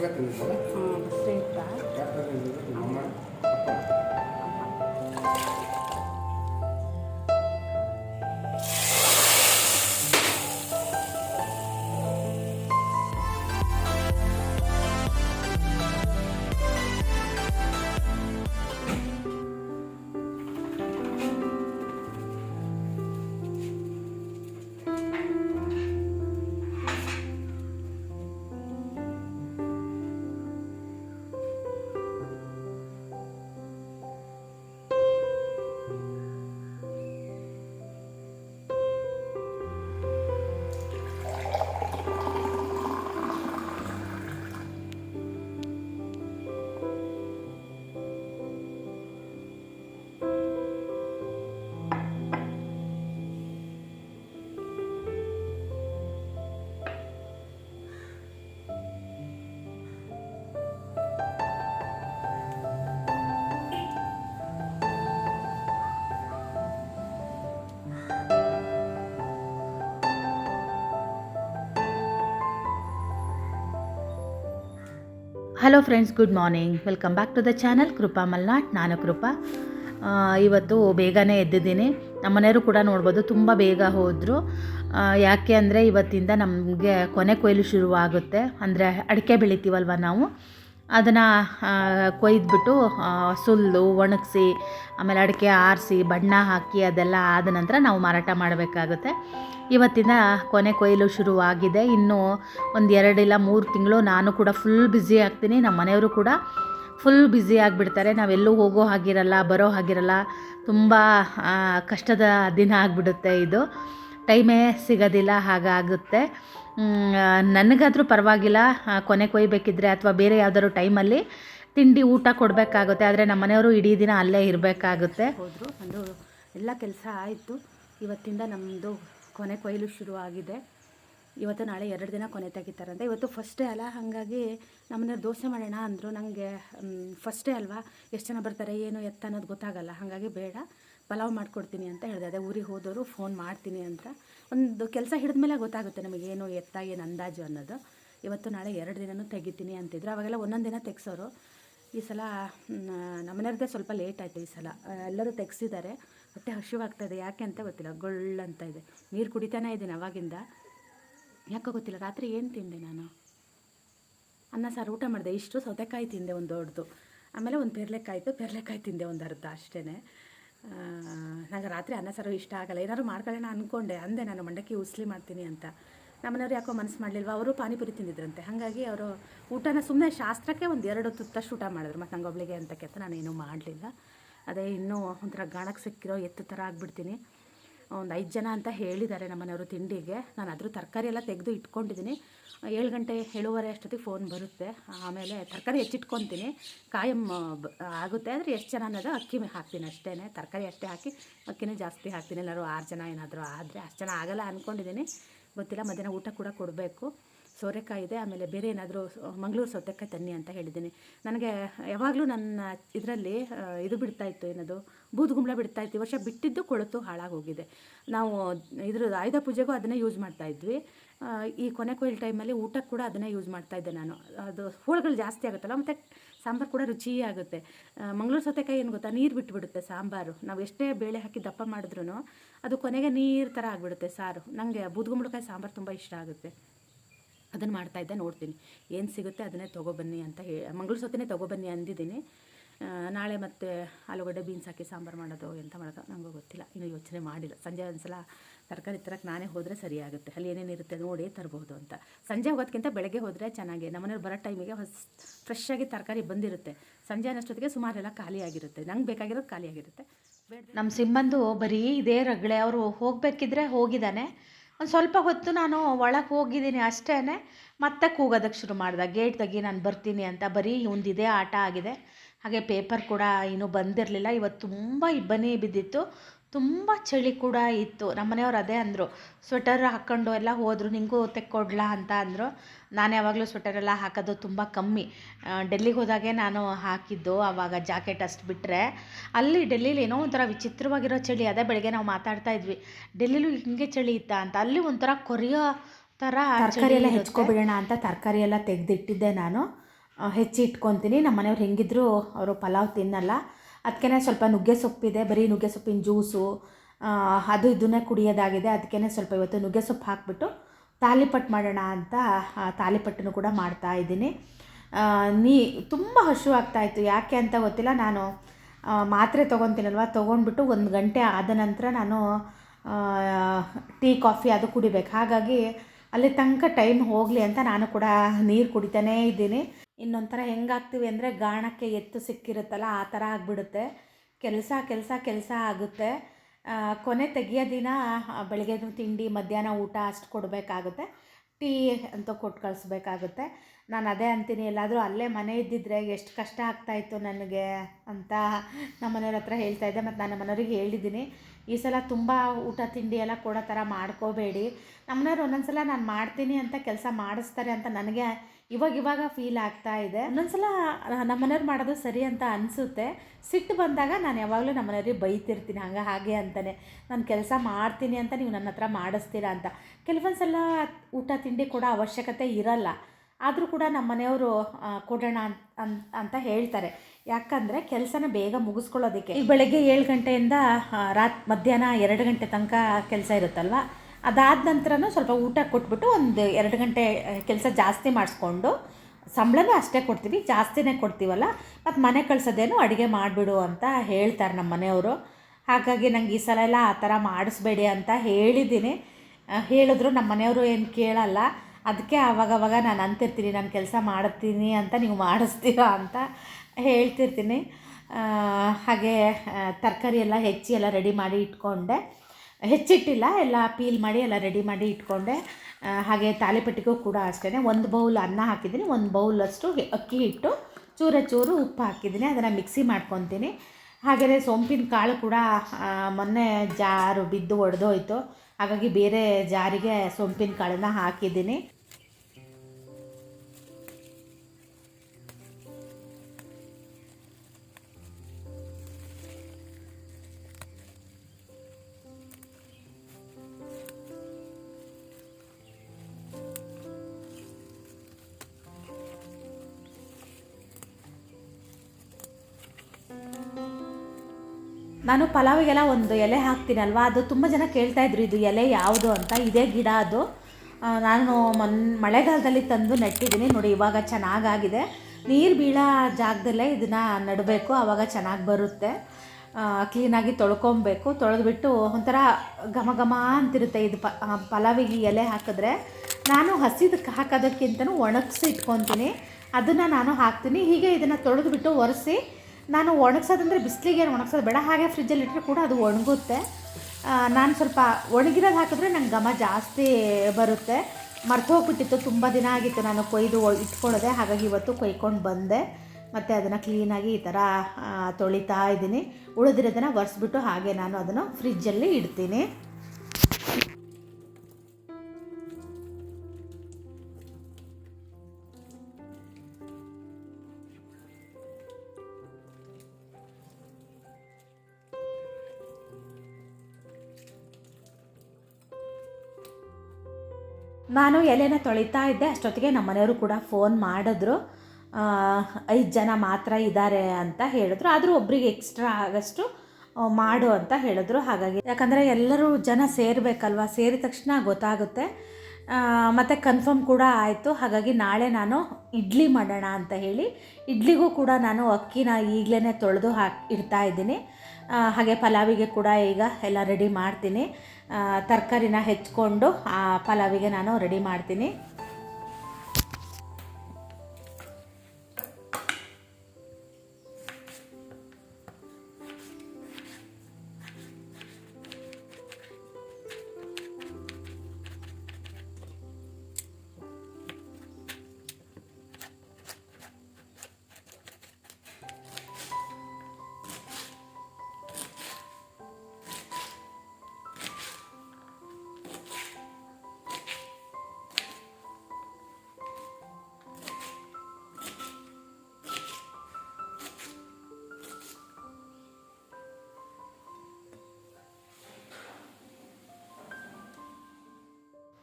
Vamos tentar. Tentar. Hello friends good morning welcome back to the channel Krupa Malnad ನಾನು ಕೃಪಾ ಇವತ್ತು ಬೇಗನೆ ಎದ್ದಿದ್ದೀನಿ. ನಮ್ಮ ಮನೆಯವರು ಕೂಡ ನೋಡ್ಬೋದು, ತುಂಬ ಬೇಗ ಹೋದರು. ಯಾಕೆ ಅಂದರೆ ಇವತ್ತಿಂದ ನಮಗೆ ಕೊನೆ ಕೊಯ್ಲು ಶುರುವಾಗುತ್ತೆ. ಅಂದರೆ ಅಡಿಕೆ ಬೆಳಿತೀವಲ್ವ ನಾವು? ಅದನ್ನು ಕೊಯ್ದುಬಿಟ್ಟು ಸುಲ್ಲು, ಒಣಗಿಸಿ, ಆಮೇಲೆ ಅಡಿಕೆ ಆರಿಸಿ, ಬಣ್ಣ ಹಾಕಿ ಅದೆಲ್ಲ ಆದ ನಂತರ ನಾವು ಮಾರಾಟ ಮಾಡಬೇಕಾಗುತ್ತೆ. ಇವತ್ತಿನ ಕೊನೆ ಕೊಯ್ಲು ಶುರುವಾಗಿದೆ. ಇನ್ನೂ ಒಂದು ಎರಡಿಲ್ಲ ಮೂರು ತಿಂಗಳು ನಾನು ಕೂಡ ಫುಲ್ ಬ್ಯುಸಿ ಆಗ್ತೀನಿ. ನಮ್ಮ ಮನೆಯವರು ಕೂಡ ಫುಲ್ ಬ್ಯುಸಿ ಆಗಿಬಿಡ್ತಾರೆ. ನಾವೆಲ್ಲೂ ಹೋಗೋ ಹಾಗಿರಲ್ಲ, ಬರೋ ಹಾಗಿರಲ್ಲ. ತುಂಬ ಕಷ್ಟದ ದಿನ ಆಗಿಬಿಡುತ್ತೆ ಇದು. ಟೈಮೇ ಸಿಗೋದಿಲ್ಲ, ಹಾಗಾಗುತ್ತೆ. ನನಗಾದರೂ ಪರವಾಗಿಲ್ಲ. ಕೊನೆ ಕೊಯ್ಬೇಕಿದ್ರೆ ಅಥವಾ ಬೇರೆ ಯಾವ್ದಾದ್ರು ಟೈಮಲ್ಲಿ ತಿಂಡಿ ಊಟ ಕೊಡಬೇಕಾಗುತ್ತೆ. ಆದರೆ ನಮ್ಮ ಮನೆಯವರು ಇಡೀ ದಿನ ಅಲ್ಲೇ ಇರಬೇಕಾಗುತ್ತೆ. ಹೋದರು, ಒಂದು ಎಲ್ಲ ಕೆಲಸ ಆಯಿತು. ಇವತ್ತಿಂದ ನಮ್ಮದು ಕೊನೆ ಕೊಯ್ಲು ಶುರು ಆಗಿದೆ ಇವತ್ತು ನಾಳೆ ಎರಡು ದಿನ ಕೊನೆ ತೆಗಿತಾರಂತೆ. ಇವತ್ತು ಫಸ್ಟೇ ಅಲ್ಲ, ಹಾಗಾಗಿ ನಮ್ಮನ್ನ ದೋಸೆ ಮಾಡೋಣ ಅಂದರು. ನನಗೆ ಫಸ್ಟೇ ಅಲ್ವಾ? ಎಷ್ಟು ಜನ ಬರ್ತಾರೆ, ಏನು ಎತ್ತ ಅನ್ನೋದು ಗೊತ್ತಾಗಲ್ಲ. ಹಾಗಾಗಿ ಬೇಡ. ಪಲಾವ್ ಮಾಡಿಕೊಡ್ತೀನಿ ಅಂತ ಹೇಳಿದೆ. ಅದೇ ಊರಿಗೆ ಹೋದವರು ಫೋನ್ ಮಾಡ್ತೀನಿ ಅಂತ. ಒಂದು ಕೆಲಸ ಹಿಡಿದ ಮೇಲೆ ಗೊತ್ತಾಗುತ್ತೆ ನಮಗೆ ಏನು ಎತ್ತ, ಏನು ಅಂದಾಜು ಅನ್ನೋದು. ಇವತ್ತು ನಾಳೆ ಎರಡು ದಿನನೂ ತೆಗಿತೀನಿ ಅಂತಿದ್ರು. ಅವಾಗೆಲ್ಲ ಒಂದೊಂದು ದಿನ ತೆಗ್ಸೋರು. ಈ ಸಲ ನಮ್ಮನೆಯವ್ರದ್ದೇ ಸ್ವಲ್ಪ ಲೇಟ್ ಆಯಿತು ಈ ಸಲ. ಎಲ್ಲರೂ ತೆಗ್ಸಿದ್ದಾರೆ. ಹೊಟ್ಟೆ ಹಸಿವಾಗ್ತಾಯಿದೆ ಯಾಕೆ ಅಂತ ಗೊತ್ತಿಲ್ಲ. ಗೊಳ್ಳ ಅಂತ ಇದೆ. ನೀರು ಕುಡಿತಾನೇ ಇದ್ದೀನಿ ಅವಾಗಿಂದ. ಯಾಕೋ ಗೊತ್ತಿಲ್ಲ. ರಾತ್ರಿ ಏನು ತಿಂದೆ ನಾನು? ಅನ್ನ, ಸಾರು, ಊಟ ಮಾಡಿದೆ. ಇಷ್ಟು ಸೌತೆಕಾಯಿ ತಿಂದೆ ಒಂದು ದೊಡ್ಡದು. ಆಮೇಲೆ ಒಂದು ಪೇರ್ಲೆಕಾಯಿತು ಪೇರ್ಲೆಕಾಯಿ ತಿಂದೆ ಒಂದು ಅರ್ಧ ಅಷ್ಟೇ ನಂಗೆ ರಾತ್ರಿ ಅನ್ನ ಸಾರು ಇಷ್ಟ ಆಗಲ್ಲ. ಏನಾದ್ರು ಮಾಡ್ಕೊಳ್ಳೋಣ ಅಂದ್ಕೊಂಡೆ ಅಂದೆ ನಾನು ಮಂಡಕ್ಕಿ ಉಸ್ಲಿ ಮಾಡ್ತೀನಿ ಅಂತ. ನಮ್ಮನೆಯವ್ರು ಯಾಕೋ ಮನಸ್ಸು ಮಾಡಲಿಲ್ವ? ಅವರು ಪಾನಿಪುರಿ ತಿಂದಿದ್ರಂತೆ. ಹಾಗಾಗಿ ಅವರು ಊಟನ ಸುಮ್ಮನೆ ಶಾಸ್ತ್ರಕ್ಕೆ ಒಂದು ಎರಡು ತುತ್ತಷ್ಟು ಊಟ ಮಾಡಿದ್ರು. ಮತ್ತು ನಂಗೆ ಒಬ್ಳಿಗೆ ನಾನು ನಾನೇನು ಮಾಡಲಿಲ್ಲ. ಅದೇ ಇನ್ನೂ ಒಂಥರ ಗಾಣಕ್ಕೆ ಸಿಕ್ಕಿರೋ ಎತ್ತು ಥರ ಆಗಿಬಿಡ್ತೀನಿ. ಒಂದು ಐದು ಜನ ಅಂತ ಹೇಳಿದ್ದಾರೆ ನಮ್ಮನೆಯವರು ತಿಂಡಿಗೆ. ನಾನು ಅದ್ರ ತರಕಾರಿ ಎಲ್ಲ ತೆಗೆದು ಇಟ್ಕೊಂಡಿದ್ದೀನಿ. ಏಳು ಗಂಟೆ ಏಳುವರೆ ಅಷ್ಟೊತ್ತಿಗೆ ಫೋನ್ ಬರುತ್ತೆ. ಆಮೇಲೆ ತರಕಾರಿ ಹೆಚ್ಚಿಟ್ಕೊತೀನಿ. ಕಾಯಂ ಆಗುತ್ತೆ. ಆದರೆ ಎಷ್ಟು ಜನ ಅನ್ನೋದು ಅಕ್ಕಿ ಹಾಕ್ತೀನಿ ಅಷ್ಟೇ ತರಕಾರಿ ಅಷ್ಟೇ ಹಾಕಿ ಅಕ್ಕಿನೇ ಜಾಸ್ತಿ ಹಾಕ್ತೀನಿ. ಎಲ್ಲರೂ ಆರು ಜನ ಏನಾದರೂ ಆದರೆ ಅಷ್ಟು ಜನ ಆಗಲ್ಲ ಅಂದ್ಕೊಂಡಿದ್ದೀನಿ ಗೊತ್ತಿಲ್ಲ, ಮಧ್ಯಾಹ್ನ ಊಟ ಕೂಡ ಕೊಡಬೇಕು. ಸೋರೆಕಾಯಿ ಇದೆ, ಆಮೇಲೆ ಬೇರೆ ಏನಾದರೂ ಮಂಗಳೂರು ಸೌತೆಕಾಯಿ ತನ್ನಿ ಅಂತ ಹೇಳಿದ್ದೀನಿ. ನನಗೆ ಯಾವಾಗಲೂ ನನ್ನ ಇದರಲ್ಲಿ ಇದು ಬಿಡ್ತಾ ಇತ್ತು ಏನದು ಬೂದುಗುಂಬಳ ಬಿಡ್ತಾ ಇತ್ತು. ಈ ವರ್ಷ ಬಿಟ್ಟಿದ್ದು ಕೊಳತು ಹಾಳಾಗಿ ಹೋಗಿದೆ ನಾವು ಇದ್ರ ಆಯುಧ ಪೂಜೆಗೂ ಅದನ್ನೇ ಯೂಸ್ ಮಾಡ್ತಾ ಇದ್ವಿ. ಈ ಕೊನೆ ಕೊಯ್ಲು ಟೈಮಲ್ಲಿ ಊಟಕ್ಕೆ ಕೂಡ ಅದನ್ನೇ ಯೂಸ್ ಮಾಡ್ತಾ ಇದ್ದೆ ನಾನು. ಅದು ಹೋಳುಗಳು ಜಾಸ್ತಿ ಆಗುತ್ತಲ್ಲ, ಮತ್ತು ಸಾಂಬಾರು ಕೂಡ ರುಚಿ ಆಗುತ್ತೆ. ಮಂಗಳೂರು ಸೌತೆಕಾಯಿ ಏನು ಗೊತ್ತಾ, ನೀರು ಬಿಟ್ಬಿಡುತ್ತೆ ಸಾಂಬಾರು. ನಾವು ಎಷ್ಟೇ ಬೇಳೆ ಹಾಕಿ ದಪ್ಪ ಮಾಡಿದ್ರೂ ಅದು ಕೊನೆಗೆ ನೀರು ಥರ ಆಗಿಬಿಡುತ್ತೆ ಸಾರು. ನನಗೆ ಬೂದುಗುಂಬಳಕಾಯಿ ಸಾಂಬಾರು ತುಂಬ ಇಷ್ಟ ಆಗುತ್ತೆ. ಅದನ್ನು ಮಾಡ್ತಾಯಿದ್ದೆ ನೋಡ್ತೀನಿ. ಏನು ಸಿಗುತ್ತೆ ಅದನ್ನೇ ತೊಗೊಬನ್ನಿ ಅಂತ ಹೇಳಿ ಮಂಗಳೂರು ಸೊತ್ತಿನೇ ತೊಗೊಬನ್ನಿ ಅಂದಿದ್ದೀನಿ. ನಾಳೆ ಮತ್ತೆ ಆಲೂಗಡ್ಡೆ, ಬೀನ್ಸ್ ಹಾಕಿ ಸಾಂಬಾರು ಮಾಡೋದು ಎಂತ ಮಾಡೋದು ನನಗೂ ಗೊತ್ತಿಲ್ಲ. ಇನ್ನೂ ಯೋಚನೆ ಮಾಡಿಲ್ಲ. ಸಂಜೆ ಒಂದು ಸಲ ತರಕಾರಿ ತರಕ್ಕೆ ನಾನೇ ಹೋದರೆ ಸರಿಯಾಗುತ್ತೆ. ಅಲ್ಲಿ ಏನೇನಿರುತ್ತೆ ನೋಡಿ ತರಬಹುದು ಅಂತ. ಸಂಜೆ ಹೋಗೋದಕ್ಕಿಂತ ಬೆಳಗ್ಗೆ ಹೋದರೆ ಚೆನ್ನಾಗಿ. ನಮ್ಮನೇಲಿ ಬರೋ ಟೈಮಿಗೆ ಹೊಸ ಫ್ರೆಶ್ ಆಗಿ ತರಕಾರಿ ಬಂದಿರುತ್ತೆ. ಸಂಜೆ ಅನ್ನೋಷ್ಟೊತ್ತಿಗೆ ಸುಮಾರೆಲ್ಲ ಖಾಲಿಯಾಗಿರುತ್ತೆ ನಂಗೆ ಬೇಕಾಗಿರೋದು ಖಾಲಿಯಾಗಿರುತ್ತೆ ನಮ್ಮ ಸಿಂಬಂದು ಬರೀ ಇದೇ ರಗಳೆ. ಅವರು ಹೋಗಬೇಕಿದ್ರೆ ಹೋಗಿದ್ದಾನೆ ಒಂದು ಸ್ವಲ್ಪ ಹೊತ್ತು ನಾನು ಒಳಗೆ ಹೋಗಿದ್ದೀನಿ ಅಷ್ಟೇ ಮತ್ತೆ ಕೂಗೋದಕ್ಕೆ ಶುರು ಮಾಡ್ದೆ. ಗೇಟ್ ತೆಗಿ ನಾನು ಬರ್ತೀನಿ ಅಂತ ಬರೀ ಇದೇ ಆಟ ಆಗಿದೆ. ಹಾಗೆ ಪೇಪರ್ ಕೂಡ ಇನ್ನೂ ಬಂದಿರಲಿಲ್ಲ. ಇವತ್ತು ತುಂಬ ಇಬ್ಬನಿ ಬಿದ್ದಿತ್ತು. ತುಂಬ ಚಳಿ ಕೂಡ ಇತ್ತು. ನಮ್ಮನೆಯವ್ರು ಅದೇ ಅಂದರು ಸ್ವೆಟರ್ ಹಾಕ್ಕೊಂಡು ಎಲ್ಲ ಹೋದರು ನಿಂಗೂ ತೆಕ್ಕೊಡ್ಲಾ ಅಂತ ಅಂದರು. ನಾನು ಯಾವಾಗಲೂ ಸ್ವೆಟರ್ ಎಲ್ಲ ಹಾಕೋದು ತುಂಬ ಕಮ್ಮಿ. ಡೆಲ್ಲಿಗೆ ಹೋದಾಗೆ ನಾನು ಹಾಕಿದ್ದು ಆವಾಗ ಜಾಕೆಟ್ ಅಷ್ಟು ಬಿಟ್ಟರೆ ಅಲ್ಲಿ ಡೆಲ್ಲೀಲಿ ಏನೋ ಒಂಥರ ವಿಚಿತ್ರವಾಗಿರೋ ಚಳಿ ಅದೇ ಬೆಳಗ್ಗೆ ನಾವು ಮಾತಾಡ್ತಾ ಇದ್ವಿ. ಡೆಲ್ಲಿಲೂ ಹಿಂಗೆ ಚಳಿ ಇತ್ತಾ ಅಂತ ಅಲ್ಲಿ ಒಂಥರ ಕೊರಿಯೋ ಥರ ತರಕಾರಿ ಎಲ್ಲ ಹೆಚ್ಕೊಬಿಡೋಣ ಅಂತ ತರಕಾರಿ ಎಲ್ಲ ತೆಗೆದಿಟ್ಟಿದ್ದೆ ನಾನು. ಹೆಚ್ಚಿಟ್ಕೊತೀನಿ ಹೆಚ್ಚಿ ಇಟ್ಕೊತೀನಿ. ನಮ್ಮ ಮನೆಯವ್ರು ಹೆಂಗಿದ್ರು ಅವರು ಪಲಾವ್ ತಿನ್ನಲ್ಲ. ಅದಕ್ಕೆ ಸ್ವಲ್ಪ ನುಗ್ಗೆ ಸೊಪ್ಪಿದೆ, ಬರೀ ನುಗ್ಗೆ ಸೊಪ್ಪಿನ ಜ್ಯೂಸು ಅದು ಇದನ್ನೇ ಕುಡಿಯೋದಾಗಿದೆ ಅದಕ್ಕೆ ಸ್ವಲ್ಪ ಇವತ್ತು ನುಗ್ಗೆ ಸೊಪ್ಪು ಹಾಕ್ಬಿಟ್ಟು ತಾಲಿಪಟ್ಟು ಮಾಡೋಣ ಅಂತ ತಾಲಿಪಟ್ಟನ್ನು ಕೂಡ ಮಾಡ್ತಾ ಇದ್ದೀನಿ. ನೀ, ತುಂಬ ಹಶು ಆಗ್ತಾಯಿತ್ತು ಯಾಕೆ ಅಂತ ಗೊತ್ತಿಲ್ಲ, ನಾನು ಮಾತ್ರೆ ತೊಗೊತೀನಲ್ವ, ತೊಗೊಂಡ್ಬಿಟ್ಟು ಒಂದು ಗಂಟೆ ಆದ ನಂತರ ನಾನು ಟೀ, ಕಾಫಿ ಅದು ಕುಡಿಬೇಕು. ಹಾಗಾಗಿ ಅಲ್ಲಿ ತನಕ ಟೈಮ್ ಹೋಗಲಿ ಅಂತ ನಾನು ಕೂಡ ನೀರು ಕುಡಿತಾನೇ ಇದ್ದೀನಿ. ಇನ್ನೊಂಥರ ಹೆಂಗಾಗ್ತೀವಿ ಅಂದರೆ ಗಾಣಕ್ಕೆ ಎತ್ತು ಸಿಕ್ಕಿರುತ್ತಲ್ಲ, ಆ ಥರ ಆಗಿಬಿಡುತ್ತೆ. ಕೆಲಸ ಕೆಲಸ ಕೆಲಸ ಆಗುತ್ತೆ. ಕೊನೆ ತೆಗಿಯೋ ದಿನ ಬೆಳಗ್ಗೆ ತಿಂಡಿ, ಮಧ್ಯಾಹ್ನ ಊಟ ಅಷ್ಟು ಕೊಡಬೇಕಾಗುತ್ತೆ. ಟೀ ಅಂತ ಕೊಟ್ಟು ಕಳಿಸ್ಬೇಕಾಗುತ್ತೆ. ನಾನು ಅದೇ ಅಂತೀನಿ, ಎಲ್ಲಾದರೂ ಅಲ್ಲೇ ಮನೆ ಇದ್ದಿದ್ರೆ ಎಷ್ಟು ಕಷ್ಟ ಆಗ್ತಾಯಿತ್ತು ನನಗೆ ಅಂತ ನಮ್ಮ ಮನೆಯವ್ರ ಹತ್ರ ಹೇಳ್ತಾ ಇದ್ದೆ. ಮತ್ತು ನಾನು ಮನೆಯವ್ರಿಗೆ ಹೇಳಿದ್ದೀನಿ, ಈ ಸಲ ತುಂಬ ಊಟ, ತಿಂಡಿ ಎಲ್ಲ ಕೊಡೋ ಥರ ಮಾಡ್ಕೋಬೇಡಿ. ನಮ್ಮನೆಯವ್ರು ಒಂದೊಂದು ಸಲ ನಾನು ಮಾಡ್ತೀನಿ ಅಂತ ಕೆಲಸ ಮಾಡಿಸ್ತಾರೆ ಅಂತ ನನಗೆ ಇವಾಗ ಇವಾಗ ಫೀಲ್ ಆಗ್ತಾ ಇದೆ. ಒಂದೊಂದ್ಸಲ ನಮ್ಮ ಮನೆಯವ್ರು ಮಾಡೋದು ಸರಿ ಅಂತ ಅನಿಸುತ್ತೆ. ಸಿಟ್ಟು ಬಂದಾಗ ನಾನು ಯಾವಾಗಲೂ ನಮ್ಮ ಮನೆಯವ್ರಿಗೆ ಬೈತಿರ್ತೀನಿ, ಹಂಗೆ ಹಾಗೆ ಅಂತಲೇ ನಾನು ಕೆಲಸ ಮಾಡ್ತೀನಿ ಅಂತ ನೀವು ನನ್ನ ಹತ್ರ ಮಾಡಿಸ್ತೀರಾ ಅಂತ. ಕೆಲವೊಂದು ಸಲ ಊಟ, ತಿಂಡಿ ಕೂಡ ಅವಶ್ಯಕತೆ ಇರಲ್ಲ. ಆದರೂ ಕೂಡ ನಮ್ಮ ಮನೆಯವರು ಕೊಡೋಣ ಅಂತ ಹೇಳ್ತಾರೆ. ಯಾಕಂದರೆ ಕೆಲಸನ ಬೇಗ ಮುಗಿಸ್ಕೊಳ್ಳೋದಕ್ಕೆ. ಈ ಬೆಳಗ್ಗೆ ಏಳು ಗಂಟೆಯಿಂದ ರಾತ್, ಮಧ್ಯಾಹ್ನ ಎರಡು ಗಂಟೆ ತನಕ ಕೆಲಸ ಇರುತ್ತಲ್ವ? ಅದಾದ ನಂತರನೂ ಸ್ವಲ್ಪ ಊಟ ಕೊಟ್ಬಿಟ್ಟು ಒಂದು ಎರಡು ಗಂಟೆ ಕೆಲಸ ಜಾಸ್ತಿ ಮಾಡಿಸ್ಕೊಂಡು ಸಂಬಳನೂ ಅಷ್ಟೇ ಕೊಡ್ತೀವಿ, ಜಾಸ್ತಿನೇ ಕೊಡ್ತೀವಲ್ಲ ಮತ್ತು ಮನೆ ಕಳ್ಸೋದೇನು ಅಡುಗೆ ಮಾಡಿಬಿಡು ಅಂತ ಹೇಳ್ತಾರೆ ನಮ್ಮ ಮನೆಯವರು. ಹಾಗಾಗಿ ನಂಗೆ ಈ ಸಲ ಎಲ್ಲ ಆ ಥರ ಮಾಡಿಸ್ಬೇಡಿ ಅಂತ ಹೇಳಿದ್ದೀನಿ. ಹೇಳಿದ್ರು ನಮ್ಮ ಮನೆಯವರು ಏನು ಕೇಳಲ್ಲ. ಅದಕ್ಕೆ ಆವಾಗವಾಗ ನಾನು ಅಂತಿರ್ತೀನಿ, ನಾನು ಕೆಲಸ ಮಾಡ್ತೀನಿ ಅಂತ ನೀವು ಮಾಡಿಸ್ತೀರಾ ಅಂತ ಹೇಳ್ತಿರ್ತೀನಿ. ಹಾಗೆ ತರಕಾರಿ ಎಲ್ಲ ಹೆಚ್ಚಿ ಎಲ್ಲ ರೆಡಿ ಮಾಡಿ ಇಟ್ಕೊಂಡೆ. ಹೆಚ್ಚಿಟ್ಟಿಲ್ಲ, ಎಲ್ಲ ಪೀಲ್ ಮಾಡಿ, ಎಲ್ಲ ರೆಡಿ ಮಾಡಿ ಇಟ್ಕೊಂಡೆ. ಹಾಗೆ ತಾಲಿಪಟ್ಟಿಗೂ ಕೂಡ ಅಷ್ಟೇ ಒಂದು ಬೌಲ್ ಅನ್ನ ಹಾಕಿದ್ದೀನಿ. ಒಂದು ಬೌಲಷ್ಟು ಅಕ್ಕಿ ಹಿಟ್ಟು, ಚೂರ ಚೂರು ಉಪ್ಪು ಹಾಕಿದ್ದೀನಿ. ಅದನ್ನು ಮಿಕ್ಸಿ ಮಾಡ್ಕೊತೀನಿ. ಹಾಗೆಯೇ ಸೋಂಪಿನ ಕಾಳು ಕೂಡ ಮೊನ್ನೆ ಜಾರು ಬಿದ್ದು ಒಡೆದೋಯ್ತು. ಹಾಗಾಗಿ ಬೇರೆ ಜಾರಿಗೆ ಸೋಂಪಿನ ಕಾಳನ್ನು ಹಾಕಿದ್ದೀನಿ. ನಾನು ಪಲಾವಿಗೆಲ್ಲ ಒಂದು ಎಲೆ ಹಾಕ್ತೀನಲ್ವ? ಅದು ತುಂಬ ಜನ ಕೇಳ್ತಾ ಇದ್ರು, ಇದು ಎಲೆ ಯಾವುದು ಅಂತ? ಇದೇ ಗಿಡ ಅದು. ನಾನು ಮೊನ್, ಮಳೆಗಾಲದಲ್ಲಿ ತಂದು ನೆಟ್ಟಿದ್ದೀನಿ. ನೋಡಿ, ಇವಾಗ ಚೆನ್ನಾಗಾಗಿದೆ. ನೀರು ಬೀಳೋ ಜಾಗದಲ್ಲೇ ಇದನ್ನು ನೆಡಬೇಕು. ಆವಾಗ ಚೆನ್ನಾಗಿ ಬರುತ್ತೆ. ಕ್ಲೀನಾಗಿ ತೊಳ್ಕೊಬೇಕು. ತೊಳೆದ್ಬಿಟ್ಟು ಒಂಥರ ಘಮ ಘಮ ಅಂತಿರುತ್ತೆ ಇದು ಪ ಪಲಾವಿಗೆ ಎಲೆ ಹಾಕಿದ್ರೆ. ನಾನು ಹಸಿದಕ್ಕೆ ಹಾಕೋದಕ್ಕಿಂತನೂ ಒಣಗಿಸಿ ಇಟ್ಕೊತೀನಿ. ಅದನ್ನು ನಾನು ಹಾಕ್ತೀನಿ. ಹೀಗೆ ಇದನ್ನು ತೊಳೆದ್ಬಿಟ್ಟು ಒರೆಸಿ ನಾನು ಒಣಗ್ಸೋದಂದರೆ ಬಿಸಿಲಿಗೆ ಏನು ಒಣಗ್ಸೋದು ಬೇಡ. ಹಾಗೆ ಫ್ರಿಜ್ಜಲ್ಲಿ ಇಟ್ಟರೆ ಕೂಡ ಅದು ಒಣಗುತ್ತೆ. ನಾನು ಸ್ವಲ್ಪ ಒಣಗಿರೋದು ಹಾಕಿದ್ರೆ ನಂಗೆ ಘಮ ಜಾಸ್ತಿ ಬರುತ್ತೆ. ಮರ್ತು ಹೋಗ್ಬಿಟ್ಟಿತ್ತು, ತುಂಬ ದಿನ ಆಗಿತ್ತು ನಾನು ಕೊಯ್ದು ಇಟ್ಕೊಳ್ಳೋದೆ. ಹಾಗಾಗಿ ಇವತ್ತು ಕೊಯ್ಕೊಂಡು ಬಂದೆ. ಮತ್ತು ಅದನ್ನು ಕ್ಲೀನಾಗಿ ಈ ಥರ ತೊಳಿತಾ ಇದ್ದೀನಿ. ಉಳಿದಿರೋದನ್ನು ಒರೆಸ್ಬಿಟ್ಟು ಹಾಗೆ ನಾನು ಅದನ್ನು ಫ್ರಿಜ್ಜಲ್ಲಿ ಇಡ್ತೀನಿ. ನಾನು ಎಲೆನ ತೊಳಿತಾ ಇದ್ದೆ, ಅಷ್ಟೊತ್ತಿಗೆ ನಮ್ಮ ಮನೆಯವರು ಕೂಡ ಫೋನ್ ಮಾಡಿದ್ರು. ಐದು ಜನ ಮಾತ್ರ ಇದ್ದಾರೆ ಅಂತ ಹೇಳಿದ್ರು. ಆದರೂ ಒಬ್ರಿಗೆ ಎಕ್ಸ್ಟ್ರಾ ಆಗಷ್ಟು ಮಾಡು ಅಂತ ಹೇಳಿದ್ರು. ಹಾಗಾಗಿ ಯಾಕಂದರೆ ಎಲ್ಲರೂ ಜನ ಸೇರಬೇಕಲ್ವ? ಸೇರಿದ ತಕ್ಷಣ ಗೊತ್ತಾಗುತ್ತೆ. ಮತ್ತು ಕನ್ಫರ್ಮ್ ಕೂಡ ಆಯಿತು. ಹಾಗಾಗಿ ನಾಳೆ ನಾನು ಇಡ್ಲಿ ಮಾಡೋಣ ಅಂತ ಹೇಳಿ, ಇಡ್ಲಿಗೂ ಕೂಡ ನಾನು ಅಕ್ಕಿನ ಈಗಲೇ ತೊಳೆದು ಹಾಕಿ, ಇಡ್ತಾ ಇದ್ದೀನಿ. ಹಾಗೆ ಪಲಾವಿಗೆ ಕೂಡ ಈಗ ಎಲ್ಲ ರೆಡಿ ಮಾಡ್ತೀನಿ. ತರಕಾರಿನ ಹೆಚ್ಕೊಂಡು ಆ ಪಲಾವಿಗೆ ನಾನು ರೆಡಿ ಮಾಡ್ತೀನಿ.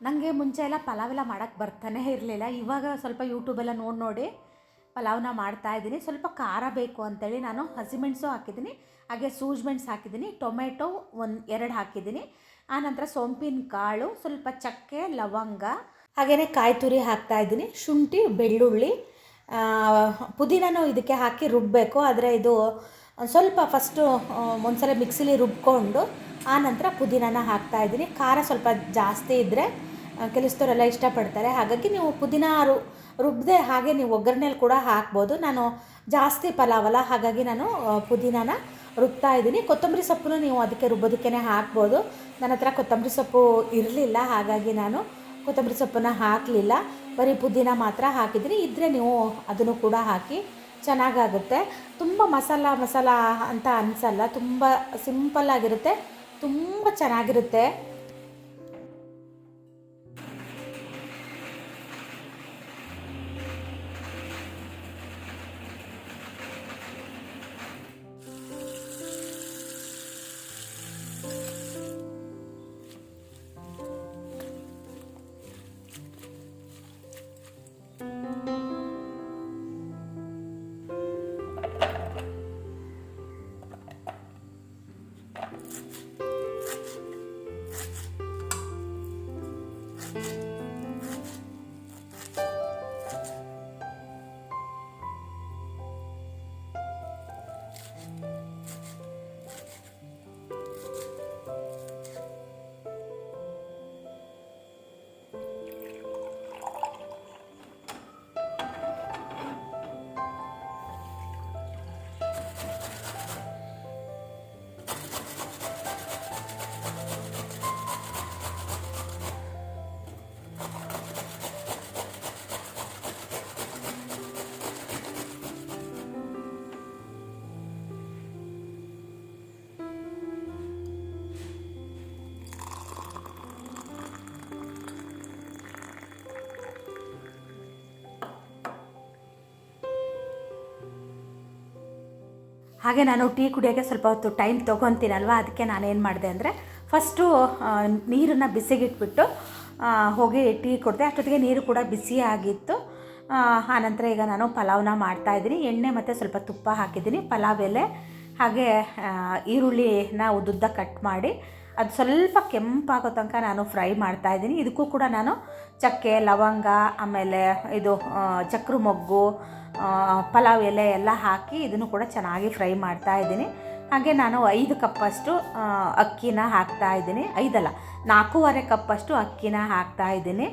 ನನಗೆ ಮುಂಚೆ ಎಲ್ಲ ಪಲಾವೆಲ್ಲ ಮಾಡೋಕ್ಕೆ ಬರ್ತಾನೆ ಇರಲಿಲ್ಲ. ಇವಾಗ ಸ್ವಲ್ಪ ಯೂಟ್ಯೂಬೆಲ್ಲ ನೋಡಿ ನೋಡಿ ಪಲಾವ್ನ ಮಾಡ್ತಾ ಇದ್ದೀನಿ. ಸ್ವಲ್ಪ ಖಾರ ಬೇಕು ಅಂತೇಳಿ ನಾನು ಹಸಿಮೆಣಸು ಹಾಕಿದ್ದೀನಿ. ಹಾಗೆ ಸೂಜ್ ಮೆಣಸು ಹಾಕಿದ್ದೀನಿ. ಟೊಮೆಟೊ ಒಂದು ಎರಡು ಹಾಕಿದ್ದೀನಿ. ಆನಂತರ ಸೋಂಪಿನ ಕಾಳು, ಸ್ವಲ್ಪ ಚಕ್ಕೆ, ಲವಂಗ ಹಾಗೆಯೇ ಕಾಯಿ ತುರಿ ಹಾಕ್ತಾ ಇದ್ದೀನಿ. ಶುಂಠಿ, ಬೆಳ್ಳುಳ್ಳಿ ಪುದೀನೂ ಇದಕ್ಕೆ ಹಾಕಿ ರುಬ್ಬಬೇಕು ಆದರೆ ಇದು ಸ್ವಲ್ಪ ಫಸ್ಟು ಒಂದ್ಸಲ ಮಿಕ್ಸಿಲಿ ರುಬ್ಕೊಂಡು ಆನಂತರ ಪುದೀನನ ಹಾಕ್ತಾ ಇದ್ದೀನಿ. ಖಾರ ಸ್ವಲ್ಪ ಜಾಸ್ತಿ ಇದ್ದರೆ ಕೆಲಸದವರೆಲ್ಲ ಇಷ್ಟಪಡ್ತಾರೆ. ಹಾಗಾಗಿ ನೀವು ಪುದೀನ ರು ರುಬ್ಬದೆ ಹಾಗೆ ನೀವು ಒಗ್ಗರಣೆಲಿ ಕೂಡ ಹಾಕ್ಬೋದು. ನಾನು ಜಾಸ್ತಿ ಪಲಾವಲ್ಲ, ಹಾಗಾಗಿ ನಾನು ಪುದೀನಾನ ರುಬ್ತಾ ಇದ್ದೀನಿ. ಕೊತ್ತಂಬರಿ ಸೊಪ್ಪನ್ನು ನೀವು ಅದಕ್ಕೆ ರುಬ್ಬೋದಕ್ಕೆ ಹಾಕ್ಬೋದು. ನನ್ನ ಹತ್ರ ಕೊತ್ತಂಬರಿ ಸೊಪ್ಪು ಇರಲಿಲ್ಲ, ಹಾಗಾಗಿ ನಾನು ಕೊತ್ತಂಬರಿ ಸೊಪ್ಪನ್ನು ಹಾಕಲಿಲ್ಲ. ಬರೀ ಪುದೀನ ಮಾತ್ರ ಹಾಕಿದ್ದೀನಿ. ಇದ್ದರೆ ನೀವು ಅದನ್ನು ಕೂಡ ಹಾಕಿ ಚೆನ್ನಾಗಾಗುತ್ತೆ. ತುಂಬ ಮಸಾಲ ಮಸಾಲ ಅಂತ ಅನಿಸಲ್ಲ. ತುಂಬ ಸಿಂಪಲ್ ಆಗಿರುತ್ತೆ ತುಂಬ ಚೆನ್ನಾಗಿರುತ್ತೆ. ಹಾಗೆ ನಾನು ಟೀ ಕುಡಿಯೋಕ್ಕೆ ಸ್ವಲ್ಪ ಹೊತ್ತು ಟೈಮ್ ತೊಗೊತೀನಲ್ವ? ಅದಕ್ಕೆ ನಾನೇನು ಮಾಡಿದೆ ಅಂದರೆ, ಫಸ್ಟು ನೀರನ್ನು ಬಿಸಿಗಿಟ್ಬಿಟ್ಟು ಹೋಗಿ ಟೀ ಕೊಡಿದೆ. ಅಷ್ಟೊತ್ತಿಗೆ ನೀರು ಕೂಡ ಬಿಸಿ ಆಗಿತ್ತು. ಆನಂತರ ಈಗ ನಾನು ಪಲಾವ್ನ ಮಾಡ್ತಾಯಿದ್ದೀನಿ ಎಣ್ಣೆ ಮತ್ತು ಸ್ವಲ್ಪ ತುಪ್ಪ ಹಾಕಿದ್ದೀನಿ. ಪಲಾವ್ ಎಲೆ ಹಾಗೆ ಈರುಳ್ಳಿನ ಉದ್ದುದ್ದ ಕಟ್ ಮಾಡಿ ಅದು ಸ್ವಲ್ಪ ಕೆಂಪಾಗೋ ತನಕ ನಾನು ಫ್ರೈ ಮಾಡ್ತಾ ಇದ್ದೀನಿ. ಇದಕ್ಕೂ ಕೂಡ ನಾನು ಚಕ್ಕೆ, ಲವಂಗ, ಆಮೇಲೆ ಇದು ಚಕ್ರ ಮೊಗ್ಗು ಪಲಾವ್ ಎಲೆ ಎಲ್ಲ ಹಾಕಿ ಇದನ್ನು ಕೂಡ ಚೆನ್ನಾಗಿ ಫ್ರೈ ಮಾಡ್ತಾ ಇದ್ದೀನಿ. ಹಾಗೆ ನಾನು ಐದು ಕಪ್ಪಷ್ಟು ಅಕ್ಕಿನ ಹಾಕ್ತಾ ಇದ್ದೀನಿ. ಐದಲ್ಲ, ನಾಲ್ಕೂವರೆ ಕಪ್ಪಷ್ಟು ಅಕ್ಕಿನ ಹಾಕ್ತಾ ಇದ್ದೀನಿ.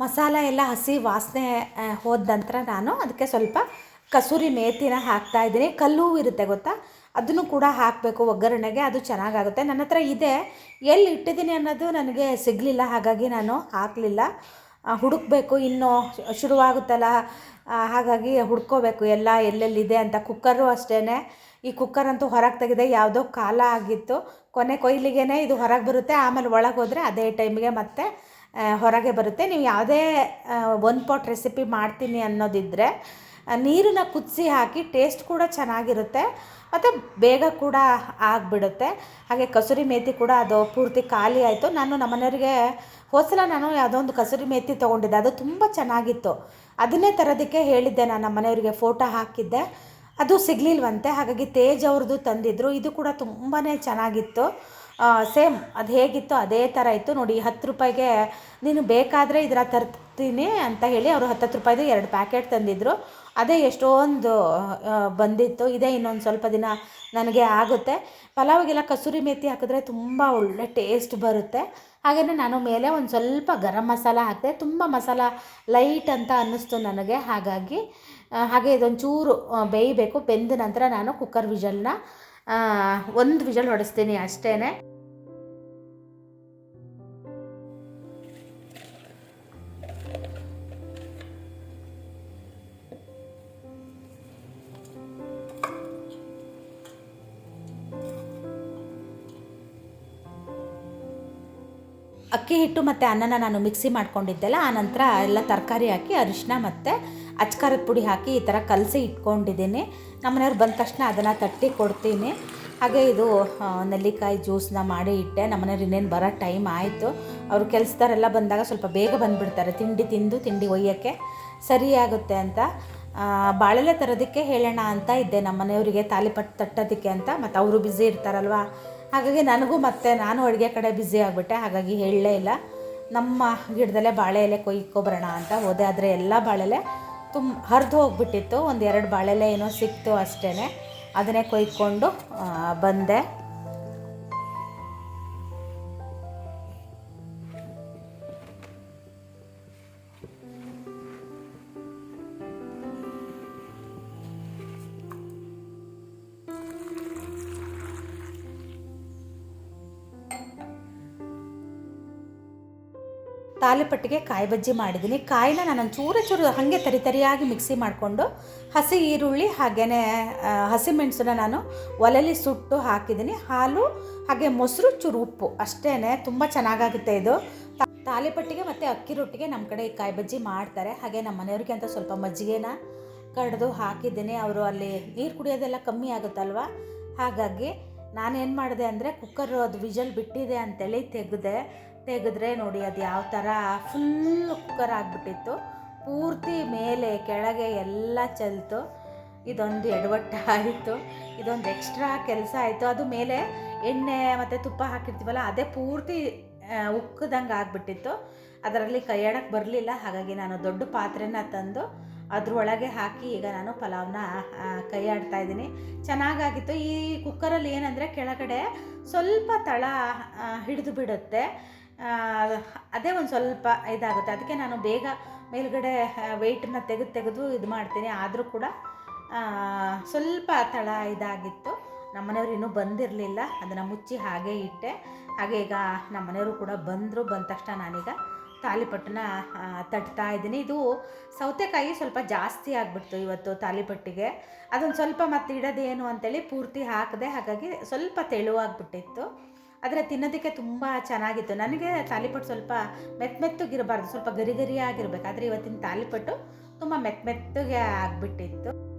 ಮಸಾಲ ಎಲ್ಲ ಹಸಿ ವಾಸನೆ ಹೋದ ನಂತರ ನಾನು ಅದಕ್ಕೆ ಸ್ವಲ್ಪ ಕಸೂರಿ ಮೇಥಿನ ಹಾಕ್ತಾ ಇದ್ದೀನಿ. ಕಲ್ಲು ಇರುತ್ತೆ ಗೊತ್ತಾ? ಅದನ್ನು ಕೂಡ ಹಾಕಬೇಕು ಒಗ್ಗರಣೆಗೆ, ಅದು ಚೆನ್ನಾಗಾಗುತ್ತೆ. ನನ್ನ ಹತ್ರ ಇದೆ. ಎಲ್ಲಿ ಇಟ್ಟಿದ್ದೀನಿ ಅನ್ನೋದು ನನಗೆ ಸಿಗಲಿಲ್ಲ, ಹಾಗಾಗಿ ನಾನು ಹಾಕಲಿಲ್ಲ. ಹುಡುಕಬೇಕು ಇನ್ನೂ ಶುರುವಾಗುತ್ತಲ್ಲ ಹಾಗಾಗಿ ಹುಡ್ಕೋಬೇಕು. ಎಲ್ಲ ಎಲ್ಲೆಲ್ಲಿದೆ ಅಂತ, ಕುಕ್ಕರು ಅಷ್ಟೇ ಈ ಕುಕ್ಕರ್ ಅಂತೂ ಹೊರಗೆ ತೆಗೆದೆ, ಯಾವುದೋ ಕಾಲ ಆಗಿತ್ತು. ಕೊನೆ ಕೊಯ್ಲಿಗೆ ಇದು ಹೊರಗೆ ಬರುತ್ತೆ, ಆಮೇಲೆ ಒಳಗೆ ಹೋದರೆ ಅದೇ ಟೈಮಿಗೆ ಮತ್ತೆ ಹೊರಗೆ ಬರುತ್ತೆ. ನೀವು ಯಾವುದೇ ಒಂದು ಪಾಟ್ ರೆಸಿಪಿ ಮಾಡ್ತೀನಿ ಅನ್ನೋದಿದ್ದರೆ ನೀರನ್ನ ಕುದಿಸಿ ಹಾಕಿ ಟೇಸ್ಟ್ ಕೂಡ ಚೆನ್ನಾಗಿರುತ್ತೆ. ಮತ್ತು ಬೇಗ ಕೂಡ ಆಗಿಬಿಡುತ್ತೆ. ಹಾಗೆ ಕಸೂರಿ ಮೇತಿ ಕೂಡ ಅದು ಪೂರ್ತಿ ಖಾಲಿ ಆಯಿತು. ನಾನು ನಮ್ಮನೆಯವರಿಗೆ ಹೋದ್ಸಲ ನಾನು ಯಾವುದೋ ಒಂದು ಕಸೂರಿ ಮೇತಿ ತೊಗೊಂಡಿದ್ದೆ. ಅದು ತುಂಬ ಚೆನ್ನಾಗಿತ್ತು. ಅದನ್ನೇ ತರೋದಕ್ಕೆ ಹೇಳಿದ್ದೆ ನಾನು ನಮ್ಮನೆಯವರಿಗೆ ಫೋಟೋ ಹಾಕಿದ್ದೆ. ಅದು ಸಿಗಲಿಲ್ವಂತೆ. ಹಾಗಾಗಿ ತೇಜ್ ಅವ್ರದ್ದು ತಂದಿದ್ದರು ಇದು ಕೂಡ ತುಂಬಾ ಚೆನ್ನಾಗಿತ್ತು. ಸೇಮ್, ಅದು ಹೇಗಿತ್ತು ಅದೇ ಥರ ಇತ್ತು. ನೋಡಿ, ಹತ್ತು ರೂಪಾಯಿಗೆ ನೀನು ಬೇಕಾದರೆ ಇದರ ತರ್ತೀನಿ ಅಂತ ಹೇಳಿ ಅವರು ಹತ್ತತ್ತು ರೂಪಾಯಿದು ಎರಡು ಪ್ಯಾಕೆಟ್ ತಂದಿದ್ದರು ಅದೇ ಎಷ್ಟೊಂದು ಬಂದಿತ್ತು. ಇದೇ ಇನ್ನೊಂದು ಸ್ವಲ್ಪ ದಿನ ನನಗೆ ಆಗುತ್ತೆ. ಪಲಾವಿಗೆಲ್ಲ ಕಸೂರಿ ಮೇಥಿ ಹಾಕಿದ್ರೆ ತುಂಬ ಒಳ್ಳೆ ಟೇಸ್ಟ್ ಬರುತ್ತೆ. ಹಾಗೆಯೇ ನಾನು ಮೇಲೆ ಒಂದು ಸ್ವಲ್ಪ ಗರಂ ಮಸಾಲ ಹಾಕಿದೆ, ತುಂಬ ಮಸಾಲ ಲೈಟ್ ಅಂತ ಅನ್ನಿಸ್ತು ನನಗೆ. ಹಾಗಾಗಿ ಹಾಗೆ ಇದೊಂಚೂರು ಚೂರು ಬೇಯಬೇಕು. ಬೆಂದ ನಂತರ ನಾನು ಕುಕ್ಕರ್ ವಿಜಲ್ನ ಒಂದು ವಿಜಲ್ ಹೊಡೆಸ್ತೀನಿ ಅಷ್ಟೇ ಹಿಟ್ಟು ಮತ್ತು ಅನ್ನನ ನಾನು ಮಿಕ್ಸಿ ಮಾಡ್ಕೊಂಡಿದ್ದೆಲ್ಲ, ಆ ನಂತರ ಎಲ್ಲ ತರಕಾರಿ ಹಾಕಿ ಅರಿಶಿನ ಮತ್ತು ಅಚ್ಕಾರದ ಪುಡಿ ಹಾಕಿ ಈ ಥರ ಕಲಸಿ ಇಟ್ಕೊಂಡಿದ್ದೀನಿ. ನಮ್ಮನೆಯವ್ರು ಬಂದ ತಕ್ಷಣ ಅದನ್ನು ತಟ್ಟಿ ಕೊಡ್ತೀನಿ. ಹಾಗೆ ಇದು ನೆಲ್ಲಿಕಾಯಿ ಜ್ಯೂಸನ್ನ ಮಾಡಿ ಇಟ್ಟೆ. ನಮ್ಮನೆಯವ್ರು ಇನ್ನೇನು ಬರೋ ಟೈಮ್ ಆಯಿತು. ಅವರು ಕೆಲಸದವರೆಲ್ಲ ಬಂದಾಗ ಸ್ವಲ್ಪ ಬೇಗ ಬಂದುಬಿಡ್ತಾರೆ. ತಿಂಡಿ ತಿಂದು ತಿಂಡಿ ಒಯ್ಯೋಕ್ಕೆ ಸರಿಯಾಗುತ್ತೆ ಅಂತ. ಬಾಳೆಲೆ ತರೋದಕ್ಕೆ ಹೇಳೋಣ ಅಂತ ಇದ್ದೆ. ನಮ್ಮ ಮನೆಯವರಿಗೆ ತಾಲಿಪಟ್ಟು ತಟ್ಟೋದಕ್ಕೆ ಅಂತ. ಮತ್ತು ಅವರು ಬ್ಯುಸಿ ಇರ್ತಾರಲ್ವ? ಹಾಗಾಗಿ ನನಗೂ ಮತ್ತೆ ನಾನು ಅಡುಗೆ ಕಡೆ ಬ್ಯುಸಿ ಆಗಿಬಿಟ್ಟೆ, ಹಾಗಾಗಿ ಹೇಳಲೇ ಇಲ್ಲ. ನಮ್ಮ ಗಿಡದಲ್ಲೇ ಬಾಳೆ ಎಲೆ ಕೊಯ್ಕೊಬರೋಣ ಅಂತ ಹೋದೆ, ಆದರೆ ಎಲ್ಲ ಬಾಳೆಲೆ ತುಂಬ ಹರಿದು ಹೋಗ್ಬಿಟ್ಟಿತ್ತು. ಒಂದು ಎರಡು ಬಾಳೆಲೆ ಏನೋ ಸಿಕ್ತು ಅಷ್ಟೇ ಅದನ್ನೇ ಕೊಯ್ಕೊಂಡು ಬಂದೆ. ತಾಲಿಪಟ್ಟಿಗೆ ಕಾಯಿ ಬಜ್ಜಿ ಮಾಡಿದ್ದೀನಿ. ಕಾಯಿನ ನಾನು ಚೂರು ಚೂರು ಹಾಗೆ ತರಿ ತರಿಯಾಗಿ ಮಿಕ್ಸಿ ಮಾಡಿಕೊಂಡು, ಹಸಿ ಈರುಳ್ಳಿ ಹಾಗೆಯೇ ಹಸಿಮೆಣಸನ್ನ ನಾನು ಒಲೆಯಲ್ಲಿ ಸುಟ್ಟು ಹಾಕಿದ್ದೀನಿ. ಹಾಲು ಹಾಗೆ ಮೊಸರು ಚೂರು ಉಪ್ಪು ಅಷ್ಟೇ ತುಂಬ ಚೆನ್ನಾಗಾಗುತ್ತೆ ಇದು. ತಾಲಿಪಟ್ಟಿಗೆ ಮತ್ತು ಅಕ್ಕಿ ರೊಟ್ಟಿಗೆ ನಮ್ಮ ಕಡೆ ಈ ಕಾಯಿ ಬಜ್ಜಿ ಮಾಡ್ತಾರೆ. ಹಾಗೆ ನಮ್ಮ ಮನೆಯವ್ರಿಗೆ ಅಂತ ಸ್ವಲ್ಪ ಮಜ್ಜಿಗೆನ ಕಡಿದು ಹಾಕಿದ್ದೀನಿ. ಅವರು ಅಲ್ಲಿ ನೀರು ಕುಡಿಯೋದೆಲ್ಲ ಕಮ್ಮಿ ಆಗುತ್ತಲ್ವ? ಹಾಗಾಗಿ ನಾನೇನು ಮಾಡಿದೆ ಅಂದರೆ ಕುಕ್ಕರ್ ಅದು ವಿಜಲ್ ಬಿಟ್ಟಿದೆ ಅಂತೇಳಿ ತೆಗೆದೆ ತೆಗೆದ್ರೆ ನೋಡಿ ಅದು ಯಾವ ಥರ ಫುಲ್ ಕುಕ್ಕರ್ ಆಗಿಬಿಟ್ಟಿತ್ತು. ಪೂರ್ತಿ ಮೇಲೆ, ಕೆಳಗೆ ಎಲ್ಲ ಚೆಲ್ತು. ಇದೊಂದು ಎಡವಟ್ಟ ಆಯಿತು. ಇದೊಂದು ಎಕ್ಸ್ಟ್ರಾ ಕೆಲಸ ಆಯಿತು. ಅದು ಮೇಲೆ ಎಣ್ಣೆ ಮತ್ತು ತುಪ್ಪ ಹಾಕಿರ್ತೀವಲ್ಲ, ಅದೇ ಪೂರ್ತಿ ಉಕ್ಕದಂಗೆ ಆಗಿಬಿಟ್ಟಿತ್ತು. ಅದರಲ್ಲಿ ಕೈಯಾಡಕ್ಕೆ ಬರಲಿಲ್ಲ. ಹಾಗಾಗಿ ನಾನು ದೊಡ್ಡ ಪಾತ್ರೆನ ತಂದು ಅದರೊಳಗೆ ಹಾಕಿ ಈಗ ನಾನು ಪಲಾವ್ನ ಕೈಯಾಡ್ತಾ ಇದ್ದೀನಿ. ಚೆನ್ನಾಗಾಗಿತ್ತು. ಈ ಕುಕ್ಕರಲ್ಲಿ ಏನಂದರೆ ಕೆಳಗಡೆ ಸ್ವಲ್ಪ ತಳ ಹಿಡಿದು ಬಿಡುತ್ತೆ. ಅದೇ ಒಂದು ಸ್ವಲ್ಪ ಇದಾಗುತ್ತೆ. ಅದಕ್ಕೆ ನಾನು ಬೇಗ ಮೇಲುಗಡೆ ವೆಯ್ಟನ್ನ ತೆಗೆದು ತೆಗೆದು ಇದು ಮಾಡ್ತೀನಿ. ಆದರೂ ಕೂಡ ಸ್ವಲ್ಪ ತಳ ಇದಾಗಿತ್ತು. ನಮ್ಮನೆಯವ್ರು ಇನ್ನೂ ಬಂದಿರಲಿಲ್ಲ. ಅದನ್ನು ಮುಚ್ಚಿ ಹಾಗೆ ಇಟ್ಟೆ. ಹಾಗೆ ಈಗ ನಮ್ಮನೆಯವರು ಕೂಡ ಬಂದರು. ಬಂದ ತಕ್ಷಣ ನಾನೀಗ ತಾಲಿಪಟ್ಟನ್ನ ತಟ್ತಾ ಇದ್ದೀನಿ. ಇದು ಸೌತೆಕಾಯಿ ಸ್ವಲ್ಪ ಜಾಸ್ತಿ ಆಗಿಬಿಡ್ತು ಇವತ್ತು ತಾಲಿಪಟ್ಟಿಗೆ. ಅದೊಂದು ಸ್ವಲ್ಪ ಮತ್ತೆ ಇಡೋದೇನು ಅಂತೇಳಿ ಪೂರ್ತಿ ಹಾಕಿದೆ, ಹಾಗಾಗಿ ಸ್ವಲ್ಪ ತೆಳುವಾಗಿಬಿಟ್ಟಿತ್ತು. ಆದರೆ ತಿನ್ನೋದಕ್ಕೆ ತುಂಬ ಚೆನ್ನಾಗಿತ್ತು. ನನಗೆ ತಾಲಿಪಟ್ಟು ಸ್ವಲ್ಪ ಮೆತ್ತ ಮೆತ್ತಗಿರಬಾರ್ದು, ಸ್ವಲ್ಪ ಗರಿ ಗರಿಯಾಗಿರ್ಬೇಕು. ಆದರೆ ಇವತ್ತಿನ ತಾಲಿಪಟ್ಟು ತುಂಬ ಮೆತ್ತ ಮೆತ್ತಗೆ ಆಗಿಬಿಟ್ಟಿತ್ತು.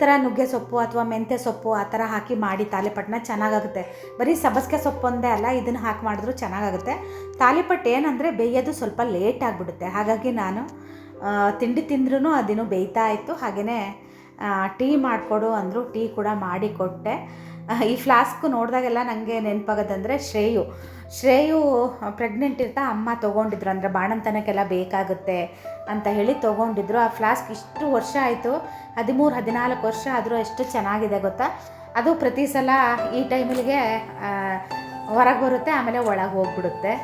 ಥರ ನುಗ್ಗೆ ಸೊಪ್ಪು ಅಥವಾ ಮೆಂತ್ಯ ಸೊಪ್ಪು ಆ ಥರ ಹಾಕಿ ಮಾಡಿ ತಾಲಿಪಟ್ಟನ್ನ ಚೆನ್ನಾಗಾಗುತ್ತೆ. ಬರೀ ಸಬಸ್ಗೆ ಸೊಪ್ಪು ಒಂದೇ ಅಲ್ಲ ಇದನ್ನು ಹಾಕಿ ಮಾಡಿದ್ರೂ ಚೆನ್ನಾಗಾಗುತ್ತೆ. ತಾಲಿಪಟ್ಟು ಏನಂದರೆ ಬೇಯೋದು ಸ್ವಲ್ಪ ಲೇಟ್ ಆಗಿಬಿಡುತ್ತೆ. ಹಾಗಾಗಿ ನಾನು ತಿಂಡಿ ತಿಂದ್ರೂ ಅದಿನ್ನೂ ಬೇಯ್ತಾ ಇತ್ತು. ಹಾಗೆಯೇ ಟೀ ಮಾಡಿಕೊಡು ಅಂದರು ಟೀ ಕೂಡ ಮಾಡಿ ಕೊಟ್ಟೆ. ಆ, ಈ ಫ್ಲಾಸ್ಕು ನೋಡಿದಾಗೆಲ್ಲ ನನಗೆ ನೆನಪಾಗೋದಂದರೆ ಶ್ರೇಯು. ಶ್ರೇಯು ಪ್ರೆಗ್ನೆಂಟ್ ಇರ್ತಾ ಅಮ್ಮ ತೊಗೊಂಡಿದ್ರು, ಅಂದರೆ ಬಾಣಂತನಕ್ಕೆಲ್ಲ ಬೇಕಾಗುತ್ತೆ ಅಂತ ಹೇಳಿ ತೊಗೊಂಡಿದ್ರು. ಆ ಫ್ಲಾಸ್ಕ್ ಇಷ್ಟು ವರ್ಷ ಆಯಿತು, ಹದಿಮೂರು, ಹದಿನಾಲ್ಕು ವರ್ಷ ಆದರೂ ಎಷ್ಟು ಚೆನ್ನಾಗಿದೆ ಗೊತ್ತಾ? ಅದು ಪ್ರತಿ ಸಲ ಈ ಟೈಮಿಗೆ ಹೊರಗೆ ಬರುತ್ತೆ, ಆಮೇಲೆ ಒಳಗೆ ಹೋಗ್ಬಿಡುತ್ತೆ.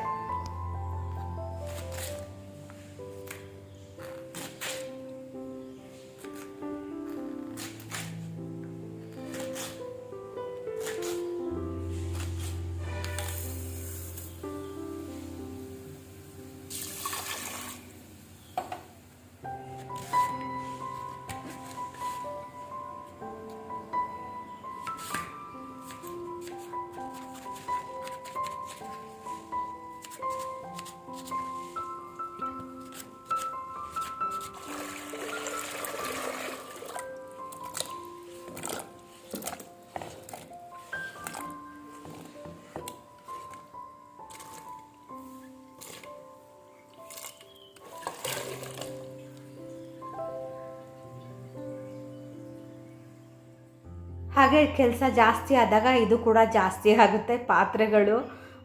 ಹಾಗೆ ಕೆಲಸ ಜಾಸ್ತಿ ಆದಾಗ ಇದು ಕೂಡ ಜಾಸ್ತಿ ಆಗುತ್ತೆ. ಪಾತ್ರೆಗಳು,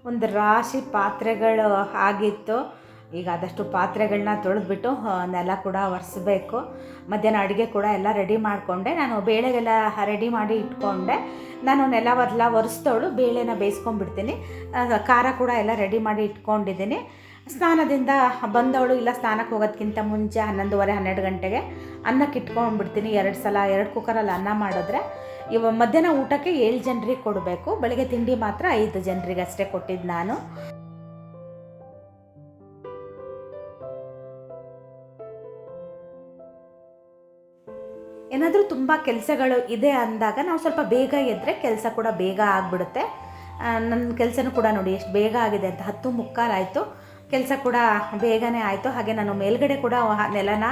ಒಂದು ರಾಶಿ ಪಾತ್ರೆಗಳು ಆಗಿತ್ತು. ಈಗ ಆದಷ್ಟು ಪಾತ್ರೆಗಳನ್ನ ತೊಳೆದ್ಬಿಟ್ಟು ನೆಲ ಕೂಡ ಒರೆಸ್ಬೇಕು. ಮಧ್ಯಾಹ್ನ ಅಡುಗೆ ಕೂಡ ಎಲ್ಲ ರೆಡಿ ಮಾಡಿಕೊಂಡೆ. ನಾನು ಬೇಳೆಗೆಲ್ಲ ರೆಡಿ ಮಾಡಿ ಇಟ್ಕೊಂಡೆ. ನಾನು ನೆಲ ಬದಲ ಒರೆಸ್ತವಳು ಬೇಳೆನ ಬೇಯಿಸ್ಕೊಂಡ್ಬಿಡ್ತೀನಿ. ಖಾರ ಕೂಡ ಎಲ್ಲ ರೆಡಿ ಮಾಡಿ ಇಟ್ಕೊಂಡಿದ್ದೀನಿ. ಸ್ನಾನದಿಂದ ಬಂದವಳು ಇಲ್ಲ ಸ್ನಾನಕ್ಕೆ ಹೋಗೋದಕ್ಕಿಂತ ಮುಂಚೆ ಹನ್ನೊಂದುವರೆ ಹನ್ನೆರಡು ಗಂಟೆಗೆ ಅನ್ನಕ್ಕೆ ಇಟ್ಕೊಂಡ್ಬಿಡ್ತೀನಿ ಎರಡು ಸಲ, ಎರಡು ಕುಕ್ಕರಲ್ಲಿ ಅನ್ನ ಮಾಡಿದ್ರೆ. ಇವ ಮಧ್ಯಾಹ್ನ ಊಟಕ್ಕೆ ಏಳು ಜನರಿಗೆ ಕೊಡಬೇಕು, ಬೆಳಗ್ಗೆ ತಿಂಡಿ ಮಾತ್ರ ಐದು ಜನರಿಗೆ ಅಷ್ಟೇ ಕೊಟ್ಟಿದ್ದು ನಾನು. ಏನಾದರೂ ತುಂಬ ಕೆಲಸಗಳು ಇದೆ ಅಂದಾಗ ನಾವು ಸ್ವಲ್ಪ ಬೇಗ ಎದ್ದರೆ ಕೆಲಸ ಕೂಡ ಬೇಗ ಆಗಿಬಿಡುತ್ತೆ. ನನ್ನ ಕೆಲಸನೂ ಕೂಡ ನೋಡಿ, ಎಷ್ಟು ಬೇಗ ಆಗಿದೆ ಅಂತ, ಹತ್ತು ಮುಕ್ಕಾಲಾಯಿತು ಕೆಲಸ ಕೂಡ ಬೇಗನೆ ಆಯಿತು. ಹಾಗೆ ನಾನು ಮೇಲ್ಗಡೆ ಕೂಡ ನೆಲನ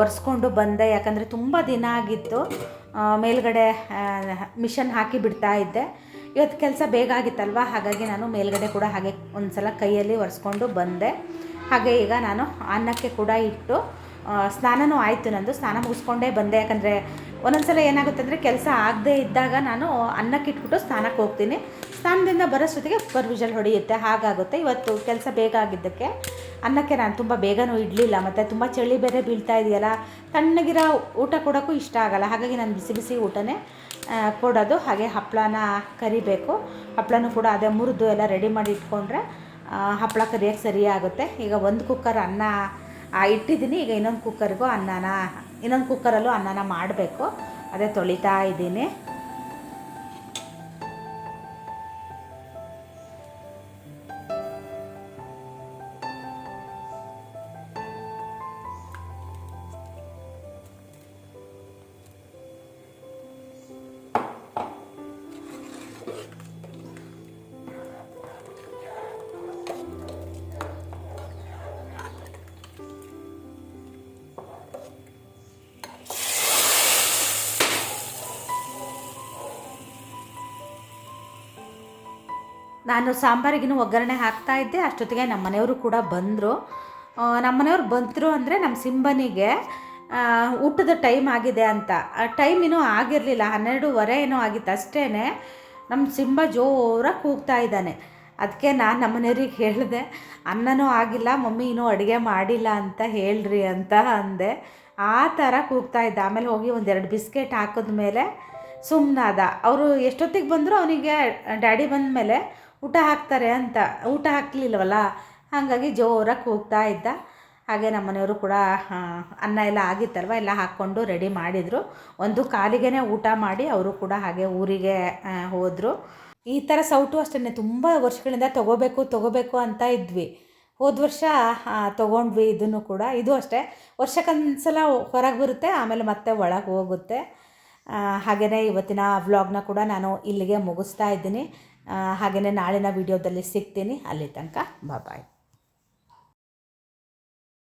ಒರೆಸ್ಕೊಂಡು ಬಂದೆ, ಯಾಕಂದರೆ ತುಂಬ ದಿನ ಆಗಿತ್ತು. ಮೇಲ್ಗಡೆ ಮಿಷನ್ ಹಾಕಿ ಬಿಡ್ತಾ ಇದ್ದೆ. ಇವತ್ತು ಕೆಲಸ ಬೇಗ ಆಗಿತ್ತಲ್ವ? ಹಾಗಾಗಿ ನಾನು ಮೇಲ್ಗಡೆ ಕೂಡ ಹಾಗೆ ಒಂದು ಸಲ ಕೈಯಲ್ಲಿ ಒರೆಸ್ಕೊಂಡು ಬಂದೆ. ಹಾಗೆ ಈಗ ನಾನು ಅನ್ನಕ್ಕೆ ಕೂಡ ಇಟ್ಟು ಸ್ನಾನವೂ ಸ್ನಾನನೂ ಆಯಿತು ನಂದು. ಸ್ನಾನ ಮುಗಿಸ್ಕೊಂಡೇ ಬಂದೆ. ಯಾಕಂದರೆ ಒಂದೊಂದು ಸಲ ಏನಾಗುತ್ತೆ ಅಂದರೆ ಕೆಲಸ ಆಗದೇ ಇದ್ದಾಗ ನಾನು ಅನ್ನಕ್ಕೆ ಇಟ್ಬಿಟ್ಟು ಸ್ನಾನಕ್ಕೆ ಹೋಗ್ತೀನಿ. ಸ್ನಾನದಿಂದ ಬರೋಷ್ಟೊತ್ತಿಗೆ ಸೂಪರ್ ವಿಷಲ್ ಹೊಡೆಯುತ್ತೆ. ಹಾಗಾಗುತ್ತೆ. ಇವತ್ತು ಕೆಲಸ ಬೇಗ ಆಗಿದ್ದಕ್ಕೆ. ಅನ್ನಕ್ಕೆ ನಾನು ತುಂಬ ಬೇಗನೂ ಇಡಲಿಲ್ಲ, ಮತ್ತು ತುಂಬ ಚಳಿ ಬೇರೆ ಬೀಳ್ತಾ ಇದೆಯಲ್ಲ, ತಣ್ಣಗಿರೋ ಊಟ ಕೊಡೋಕ್ಕೂ ಇಷ್ಟ ಆಗಲ್ಲ, ಹಾಗಾಗಿ ನಾನು ಬಿಸಿ ಬಿಸಿ ಊಟನೇ ಕೊಡೋದು. ಹಾಗೆ ಹಪ್ಪಳನ ಕರಿಬೇಕು. ಹಪ್ಪಳನೂ ಕೂಡ ಅದೇ ಮುರಿದು ಎಲ್ಲ ರೆಡಿ ಮಾಡಿ ಇಟ್ಕೊಂಡ್ರೆ ಹಪ್ಪಳ ಕರಿಯೋಕ್ಕೆ ಸರಿಯಾಗುತ್ತೆ ಈಗ ಒಂದು ಕುಕ್ಕರ್ ಅನ್ನ ಇಟ್ಟಿದ್ದೀನಿ. ಈಗ ಇನ್ನೊಂದು ಕುಕ್ಕರ್ಗೂ ಅನ್ನನ, ಇನ್ನೊಂದು ಕುಕ್ಕರಲ್ಲೂ ಅನ್ನನ ಮಾಡಬೇಕು. ಅದೇ ತೊಳಿತಾ ಇದ್ದೀನಿ. ನಾನು ಸಾಂಬಾರಿಗಿನ ಒಗ್ಗರಣೆ ಹಾಕ್ತಾ ಇದ್ದೆ. ಅಷ್ಟೊತ್ತಿಗೆ ನಮ್ಮ ಮನೆಯವರು ಕೂಡ ಬಂದರು. ನಮ್ಮ ಮನೆಯವ್ರು ಬಂದರು ಅಂದರೆ ನಮ್ಮ ಸಿಂಬನಿಗೆ ಊಟದ ಟೈಮ್ ಆಗಿದೆ ಅಂತ. ಟೈಮ್ ಇನ್ನೂ ಆಗಿರಲಿಲ್ಲ. ಹನ್ನೆರಡೂವರೆ ಏನೋ ಆಗಿತ್ತು ಅಷ್ಟೇ ನಮ್ಮ ಸಿಂಬ ಜೋರಾಗಿ ಕೂಗ್ತಾ ಇದ್ದಾನೆ. ಅದಕ್ಕೆ ನಾನು ನಮ್ಮ ಮನೆಯವ್ರಿಗೆ ಹೇಳಿದೆ, ಅನ್ನನೂ ಆಗಿಲ್ಲ, ಮಮ್ಮಿ ಇನ್ನೂ ಅಡುಗೆ ಮಾಡಿಲ್ಲ ಅಂತ ಹೇಳ್ರಿ ಅಂತ ಅಂದೆ. ಆ ಥರ ಕೂಗ್ತಾ ಇದ್ದ. ಆಮೇಲೆ ಹೋಗಿ ಒಂದೆರಡು ಬಿಸ್ಕೆಟ್ ಹಾಕಿದ್ಮೇಲೆ ಸುಮ್ಮನಾದ ಅವರು ಎಷ್ಟೊತ್ತಿಗೆ ಬಂದರೂ ಅವನಿಗೆ, ಡ್ಯಾಡಿ ಬಂದಮೇಲೆ ಊಟ ಹಾಕ್ತಾರೆ ಅಂತ, ಊಟ ಹಾಕಲಿಲ್ವಲ್ಲ ಹಾಗಾಗಿ ಜೋರಾಗಿ ಹೋಗ್ತಾ ಇದ್ದ. ಹಾಗೆ ನಮ್ಮ ಮನೆಯವರು ಕೂಡ ಅನ್ನ ಎಲ್ಲ ಆಗಿತ್ತಲ್ವ? ಎಲ್ಲ ಹಾಕ್ಕೊಂಡು ರೆಡಿ ಮಾಡಿದರು. ಒಂದು ಕಾಲಿಗೆ ಊಟ ಮಾಡಿ ಅವರು ಕೂಡ ಹಾಗೆ ಊರಿಗೆ ಹೋದರು. ಈ ಥರ ಸೌಟು ಅಷ್ಟೇ ತುಂಬ ವರ್ಷಗಳಿಂದ ತೊಗೋಬೇಕು ತೊಗೋಬೇಕು ಅಂತ ಇದ್ವಿ. ಹೋದ ವರ್ಷ ತೊಗೊಂಡ್ವಿ ಇದನ್ನು ಕೂಡ. ಇದು ಅಷ್ಟೇ. ವರ್ಷಕ್ಕೊಂದ್ಸಲ ಹೊರಗೆ ಬರುತ್ತೆ, ಆಮೇಲೆ ಮತ್ತೆ ಒಳಗೆ ಹೋಗುತ್ತೆ. ಹಾಗೆಯೇ ಇವತ್ತಿನ ವ್ಲಾಗ್ನ ಕೂಡ ನಾನು ಇಲ್ಲಿಗೆ ಮುಗಿಸ್ತಾ ಇದ್ದೀನಿ. ಹಾಗೆಯೇ ನಾಳಿನ ವೀಡಿಯೋದಲ್ಲಿ ಸಿಗ್ತೀನಿ. ಅಲ್ಲಿ ತನಕ ಬಾಯ್